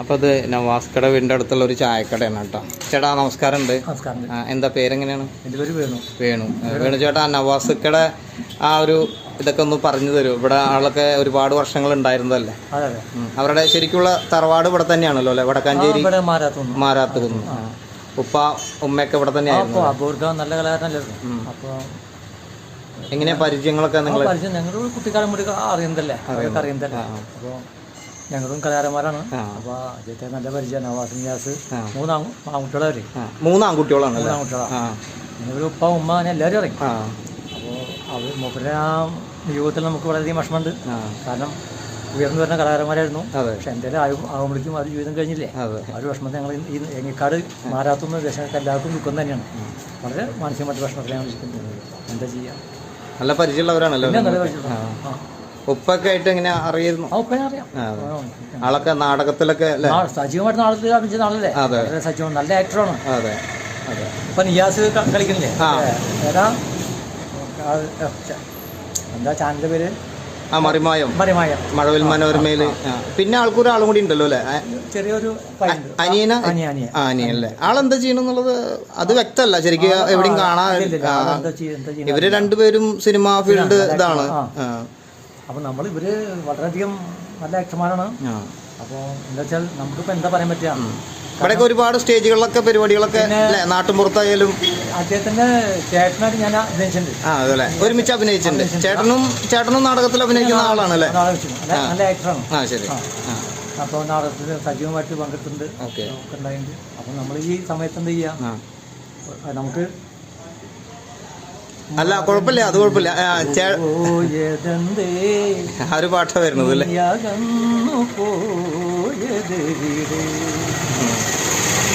അപ്പോൾ അത് നവാസ്കട വീടിന്റെ അടുത്തുള്ള ഒരു ചായക്കടയാണ് കേട്ടോ. ചേട്ടാ നമസ്കാരം ഉണ്ട് നമസ്കാരം ആ, എന്താ പേരെങ്ങനെയാണ്? വേണു. വേണു. ചേട്ടാ നവാസ്കട ആ ഒരു ഇതൊക്കെ ഒന്ന് പറഞ്ഞു തരൂ. ഇവിടെ ആളൊക്കെ ഒരുപാട് വർഷങ്ങൾ ഉണ്ടായിരുന്നതല്ലേ? അവരുടെ ശരിക്കുള്ള തറവാട് ഇവിടെ തന്നെയാണല്ലോ അല്ലേ? വടക്കാഞ്ചേരി മാരാത്ത് കുന്ന് ഉപ്പ ഉമ്മയൊക്കെ ഇവിടെ തന്നെയായിരുന്നു നല്ല കലാകാരനല്ലായിരുന്നു. അപ്പോൾ എങ്ങനെയാ പരിചയങ്ങളൊക്കെ നിങ്ങൾ ഞങ്ങൾ കുട്ടിക്കാലം അറിയുന്നതല്ലേ? അതൊക്കെ അറിയുന്നതല്ലേ? അപ്പോൾ ഞങ്ങളും കലാകാരന്മാരാണ്. അപ്പൊ അപ്പോൾ അദ്ദേഹത്തെ നല്ല പരിചയമാണ്. നവാസ് നിയാസ്. മൂന്ന് ആൺ- ആൺകുട്ടികളെ അറിയും ആ, മൂന്ന് ആൺകുട്ടികളാണല്ലേ മൂന്ന് ആൺകുട്ടികളാണ്. പിന്നെ ഉപ്പ ഉമ്മ അങ്ങനെ എല്ലാവരും ഇറങ്ങി. അപ്പോൾ അവർ മൂപ്പരുടെ ആ ജീവിതത്തിൽ നമുക്ക് വളരെയധികം വിഷമമുണ്ട്. കാരണം ഉയർന്നു വരുന്ന കലാകാരന്മാരായിരുന്നു. പക്ഷെ എന്തായാലും ആകുമ്പോഴേക്കും അവർ ജീവിതം കഴിഞ്ഞില്ലേ? ആ ഒരു വിഷമത്തെ ഞങ്ങൾ ഈ എങ്ങിക്കാട് മാറാത്തുന്ന ദേശങ്ങൾക്ക് എല്ലാവർക്കും ദുഃഖം തന്നെയാണ്. വളരെ മാനസികമായിട്ട് വിഷമത്തിലാണ് ഇരിക്കുന്നത്. എന്താ ചെയ്യുക നല്ല പരിചയമുള്ളവരാണല്ലോ നല്ല നിങ്ങൾക്ക്. ആ. ആ. ഉപ്പൊക്കെ ആയിട്ട് എങ്ങനെ അറിയായിരുന്നു ആ ഉപ്പനെ അറിയാം ആ. ആ. ആളൊക്കെ നാടകത്തിലൊക്കെ അല്ലേ നാ- സജീവമായിട്ട് നാളത്തിൽ അഭിനയിച്ച നാളല്ലേ അതെ. സജീവം നല്ല ആക്ടറാണ് അതെ അതെ ഇപ്പൊ നിയാസ് ക- കളിക്കുന്നില്ലേ ആ. ഏതാ ആ, ആ, ച- എന്താ ചാനലിന്റെ പേര് ആ മറിമായം മറിമായ മഴവിൽ മനോരമയിൽ ആ. പിന്നെ ആൾക്കൊരു ആളും കൂടി ഉണ്ടല്ലോ അല്ലേ ആ, ചെറിയൊരു പയ്യുണ്ട് അനിയന അനിയ അനിയ ആ അനിയല്ലേ ആളെന്താ ചെയ്യണെന്നുള്ളത് അത് വ്യക്തമല്ല ശരിക്കും എവിടെയും കാണാൻ ആ. ഇവർ രണ്ടുപേരും സിനിമ ഫീൽഡ് ഇതാണ് ആ. ആ. അപ്പൊ നമ്മൾ ഇവർ വളരെയധികം നല്ല ആക്ടർമാരാണ്. അപ്പോൾ എന്താ വെച്ചാൽ നമുക്കിപ്പോൾ എന്താ പറയാൻ പറ്റുക? ഇവിടെയൊക്കെ ഒരുപാട് സ്റ്റേജുകളിലൊക്കെ പരിപാടികളൊക്കെ നാട്ടുമ്പുറത്തായാലും അദ്ദേഹത്തിന്റെ ചേട്ടനായിട്ട് ഞാൻ അഭിനയിച്ചിട്ടുണ്ട്. ആ അതല്ലേ ഒരുമിച്ച് അഭിനയിച്ചിട്ടുണ്ട്. ചേട്ടനും ചേട്ടനും നാടകത്തിൽ അഭിനയിക്കുന്ന ആളാണ് അല്ലേ? നല്ല ആക്ടറാണ് ആ ശരി. അപ്പോൾ നാടകത്തിൽ സജീവമായിട്ട് പങ്കെടുത്തിട്ടുണ്ട്. അപ്പൊ ഒക്കെ ഉണ്ടായിട്ടുണ്ട്. അപ്പോൾ നമ്മൾ ഈ സമയത്ത് എന്ത് ചെയ്യുക നമുക്ക് അല്ല കുഴപ്പമില്ല അത് കുഴപ്പമില്ല. ആ, ഒരു പാട്ടാ വരുന്നത് അല്ലേ?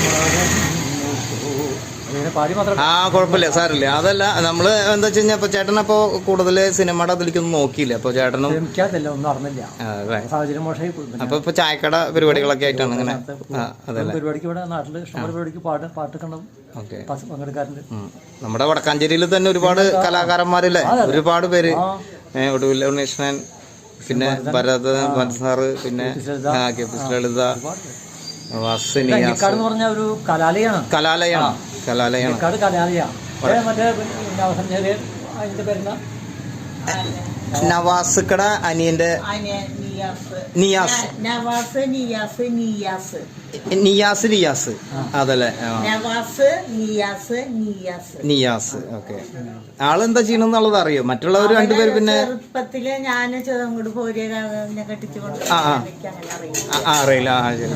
പോയതെവിടെ ആ കുഴപ്പമില്ല. സാറില്ല അതല്ല നമ്മൾ എന്താ വെച്ച് കഴിഞ്ഞാൽ ചേട്ടൻ ചേട്ടനപ്പോ കൂടുതൽ സിനിമയുടെ അതിലേക്കൊന്നും നോക്കിയില്ല. അപ്പൊ ചേട്ടനും ഒന്നും അറിഞ്ഞില്ല. സാഹചര്യം മോശമായി അപ്പൊ ഇപ്പൊ ചായക്കട പരിപാടികളൊക്കെ ആയിട്ടാണ് ഇങ്ങനെ. ആ അതല്ലേ. പരിപാടിക്ക് ഇവിടെ നാട്ടിൽ പരിപാടിക്ക് പാട്ട് പാട്ടൊക്കെ പങ്കെടുക്കാറുണ്ട്. നമ്മുടെ വടക്കാഞ്ചേരിയിൽ തന്നെ ഒരുപാട് കലാകാരന്മാരില്ലേ? ഒരുപാട് പേര്. ഒടുവിൽ ഉണ്ണീഷ്ണൻ പിന്നെ ഭരത് സാറ് പിന്നെ കെ പി ലളിത. കലാലയാണ്. കലാലയാണ്. കലാലയാണ് മറ്റേ ചെറിയ നവാസ് കട നവാസുക്കട അനിയന്റെ നിയാസ്. നവാസ് നിയാസ് നിയാസ്. നിയാസ് നിയാസ്. അതല്ലേ? നവാസ് നിയാസ് നിയാസ്. നിയാസ്. ഓക്കെ. ആളെന്താ ചെയ്യണമെന്നുള്ളത് അറിയോ? മറ്റുള്ളവർ രണ്ടുപേര് പിന്നെ ചെറുപ്പത്തിൽ ഞാൻ അങ്ങോട്ട് പോരുക കെട്ടിച്ചുകൊണ്ട് ആ, അറിയില്ല. ആ ശരി.